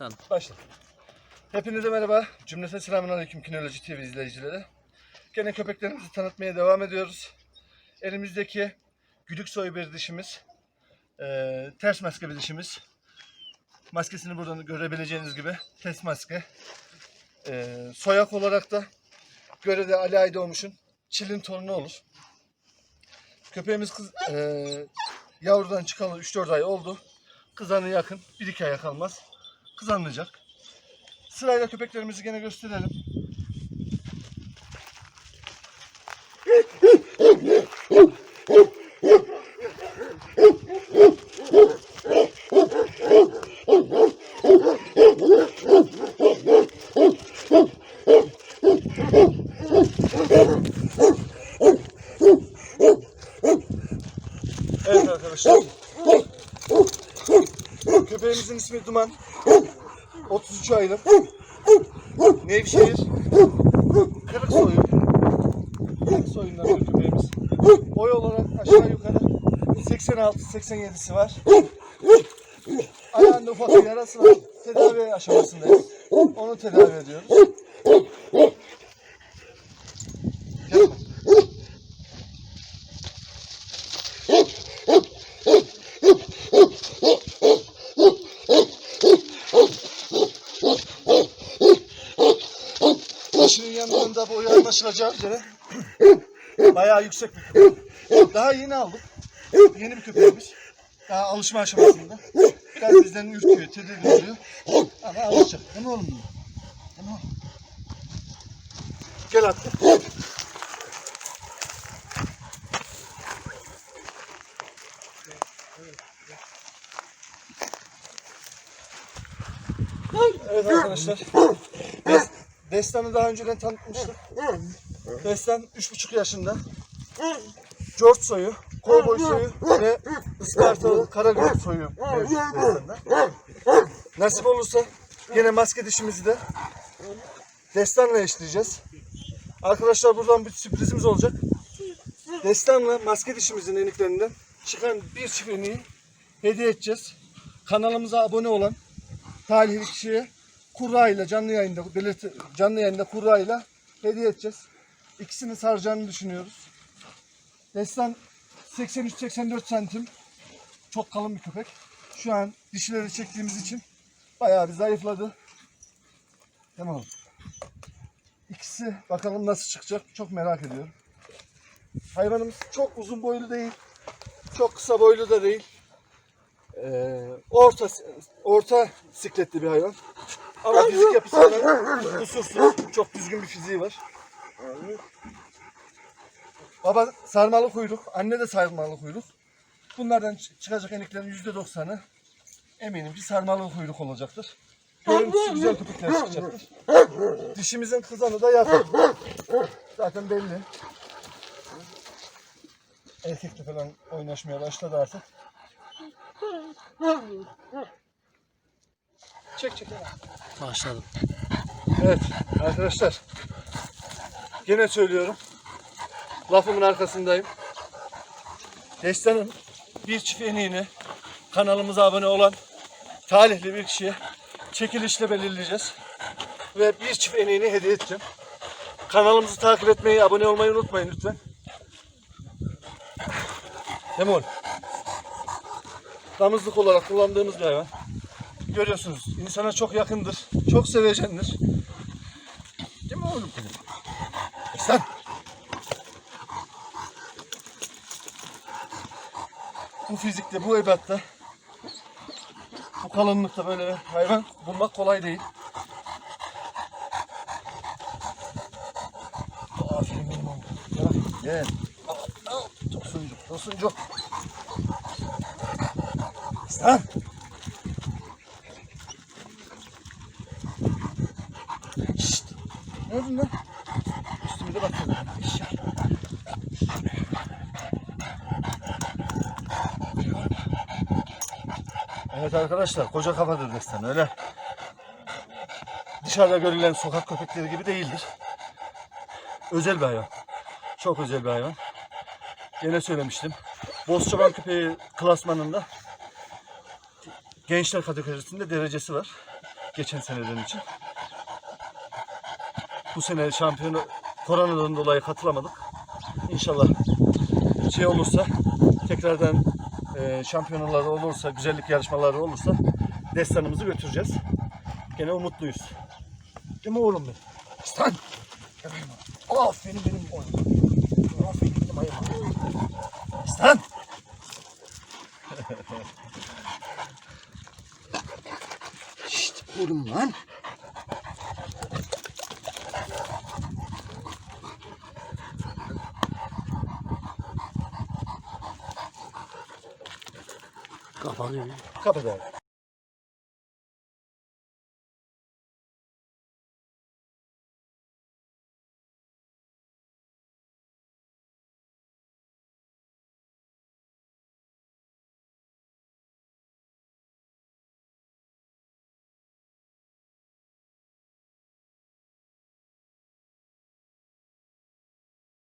Başlayalım. Başla. Hepinize merhaba. Cümleten selamun aleyküm Kinoloji TV izleyicileri. Gene köpeklerimizi tanıtmaya devam ediyoruz. Elimizdeki güdük soyu bir dişimiz. eee, ters maske bir dişimiz. Maskesini buradan görebileceğiniz gibi ters maske. Eee, soyak olarak da Göre'de Ali Aydoğmuş'un çilin torunu olur. Köpeğimiz kız, eee, yavrudan çıkalı 3-4 ay oldu. Kızanı yakın. 1-2 aya kalmaz. Kızanlayacak. Sırayla köpeklerimizi gene gösterelim. Evet arkadaşlar. Köpeğimizin ismi Duman. 33 aylık. Nevşehir. Kırık soyu. Kırık soyundan bir köpeğimiz. Boy olarak aşağı yukarı 86-87'si var. Ayağında ufak bir yarası var. Tedavi aşamasındayız. Onu tedavi ediyoruz. Başının yanında boyu anlaşılacağı üzere bayağı yüksek bir köpek. Daha yeni aldık. Yeni bir köpeğimiz. Daha alışma aşamasında. Biraz bizden ürküyor, tedirgin oluyor. Ama alışacak. Değil mi oğlum? Değil? Gel attı. Evet arkadaşlar. Des- Destan'ı daha önceden tanıtmıştık. Destan 3,5 yaşında. George soyu, Cowboy soyu ve Ispartalı Karagöl soyu mevcut Destan'da. Nasip olursa yine maske dişimizi de Destan'la eşleyeceğiz. Arkadaşlar buradan bir sürprizimiz olacak. Destan'la maske dişimizin eniklerinden çıkan bir çift hediye edeceğiz. Kanalımıza abone olan talihli kişiye kurra ile canlı yayında belirti, canlı yayında kurra ile hediye edeceğiz. İkisini saracağını düşünüyoruz. Destan 83-84 santim. Çok kalın bir köpek. Şu an dişileri çektiğimiz için bayağı bir zayıfladı. Tamam. İkisi bakalım nasıl çıkacak çok merak ediyorum. Hayvanımız çok uzun boylu değil. Çok kısa boylu da değil. Ee, orta orta sikletli bir hayvan. Ama fizik yapısı olarak kusursuz. Çok düzgün bir fiziği var. Baba sarmalı kuyruk, anne de sarmalı kuyruk. Bunlardan çı- çıkacak eniklerin yüzde doksanı eminim ki sarmalı kuyruk olacaktır. Görüntüsü güzel köpekler çıkacaktır. Dişimizin kızanı da yakın. Zaten belli. Erkekle falan oynaşmaya başladı artık. Çek çek. Başladım. Evet arkadaşlar. Gene söylüyorum. Lafımın arkasındayım. Destan'ın bir çift eniğini kanalımıza abone olan talihli bir kişiye çekilişle belirleyeceğiz. Ve bir çift eniğini hediye edeceğim. Kanalımızı takip etmeyi, abone olmayı unutmayın lütfen. Oğlum? Damızlık olarak kullandığımız bir hayvan. Görüyorsunuz insana çok yakındır. Çok sevecendir. Değil mi oğlum? Sen. Bu fizikte, bu ebatta, bu kalınlıkta böyle hayvan bulmak kolay değil. Aferin benim oğlum. Gel. Tosuncu, tosuncu. Sen. De bakıyorum. Şşt. Evet arkadaşlar koca kafadır destan öyle. Dışarıda görülen sokak köpekleri gibi değildir. Özel bir hayvan. Çok özel bir hayvan. Gene söylemiştim. Bozçaban köpeği klasmanında gençler kategorisinde derecesi var. geçen seneden için. Bu sene şampiyonu koronadan dolayı katılamadık. İnşallah şey olursa tekrardan e, şampiyonalar olursa, güzellik yarışmaları olursa destanımızı götüreceğiz. Gene umutluyuz. Değil mi oğlum benim? Oğlum. Aferin benim oğlum. Aferin benim ayağım. Aslan! Şşt oğlum lan. 干啥呢干不得